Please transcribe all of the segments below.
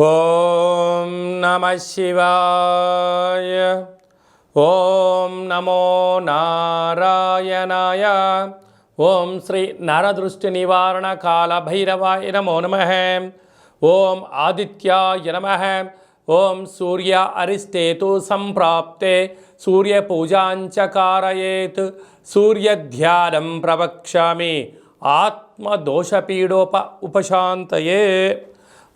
ఓం నమ శివాయ. ఓం నమో నారాయణాయ. ఓం శ్రీ నరదృష్టి నివారణ కాల భైరవాయ నమో నమ. ఓం ఆదిత్యాయ నమ. ఓం సూర్య అరిష్టేతు సంప్రాప్తే. సూర్యపూజాంచ కారయేత్ సూర్యధ్యానం ప్రవక్ష్యామి. ఆత్మదోషపీడోప ఉపశాంతయే.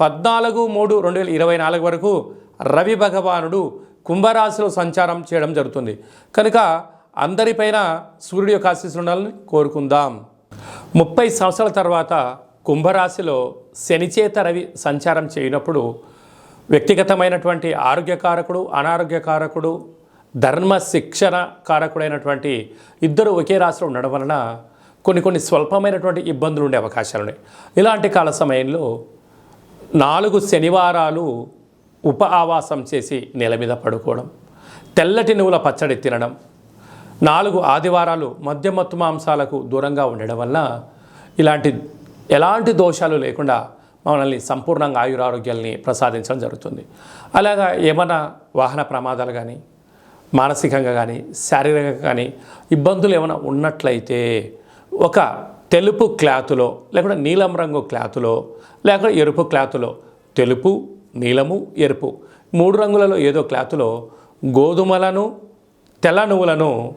పద్నాలుగు మూడు రెండు వేల ఇరవై నాలుగు వరకు రవి భగవానుడు కుంభరాశిలో సంచారం చేయడం జరుగుతుంది. కనుక అందరిపైన సూర్యుడి యొక్క ఆశీస్సులు ఉండాలని కోరుకుందాం. ముప్పై సంవత్సరాల తర్వాత కుంభరాశిలో శనిచేత రవి సంచారం చేయనప్పుడు వ్యక్తిగతమైనటువంటి ఆరోగ్యకారకుడు అనారోగ్యకారకుడు ధర్మ శిక్షణ కారకుడైనటువంటి ఇద్దరు ఒకే రాశిలో ఉండడం వలన కొన్ని కొన్ని స్వల్పమైనటువంటి ఇబ్బందులు ఉండే అవకాశాలు ఉన్నాయి ఇలాంటి కాల సమయంలో నాలుగు శనివారాలు ఉప ఆవాసం చేసి నేల మీద పడుకోవడం తెల్లటి నువ్వుల పచ్చడి తినడం నాలుగు ఆదివారాలు మద్యమత్తు మాంసాలకు దూరంగా ఉండడం వల్ల ఇలాంటి ఎలాంటి దోషాలు లేకుండా మనల్ని సంపూర్ణంగా ఆయురారోగ్యాల్ని ప్రసాదించడం జరుగుతుంది. అలాగా ఏమైనా వాహన ప్రమాదాలు కానీ మానసికంగా కానీ శారీరకంగా కానీ ఇబ్బందులు ఏమైనా ఉన్నట్లయితే ఒక తెలుపు క్లాతులో లేకుంటే నీలం రంగు క్లాతులో లేకుంటే ఎరుపు క్లాతులో. తెలుపు నీలము ఎరుపు. మూడు రంగులలో ఏదో క్లాతులో గోధుమలను తెల్ల నువ్వులను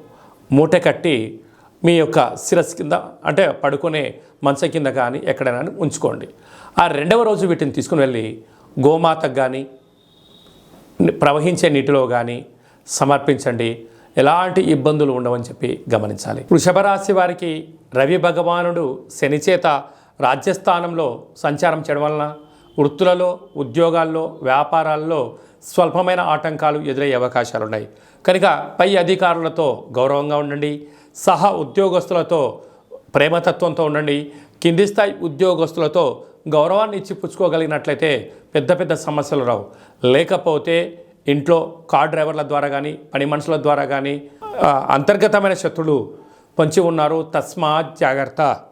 మూట కట్టి మీ యొక్క శిరస్సు కింద అంటే పడుకునే మంచం కింద కానీ ఎక్కడైనా ఉంచుకోండి. ఆ రెండవ రోజు వీటిని తీసుకుని వెళ్ళి గోమాతకు కానీ ప్రవహించే నీటిలో కానీ సమర్పించండి. ఎలాంటి ఇబ్బందులు ఉండవని చెప్పి గమనించాలి. వృషభ రాశి వారికి రవి భగవానుడు శనిచేత రాజ్యస్థానంలో సంచారం చేయడం వలన వృత్తులలో ఉద్యోగాల్లో వ్యాపారాల్లో స్వల్పమైన ఆటంకాలు ఎదురయ్యే అవకాశాలు ఉన్నాయి కనుక పై అధికారులతో గౌరవంగా ఉండండి. సహా ఉద్యోగస్తులతో ప్రేమతత్వంతో ఉండండి. కింది స్థాయి ఉద్యోగస్తులతో గౌరవాన్ని ఇచ్చి పుచ్చుకోగలిగినట్లయితే పెద్ద పెద్ద సమస్యలు రావు. లేకపోతే ఇంట్లో కార్ డ్రైవర్ల ద్వారా కానీ పని మనుషుల ద్వారా కానీ అంతర్గతమైన శత్రులు పొంచి ఉన్నారు. తస్మాత్ జాగ్రత్త.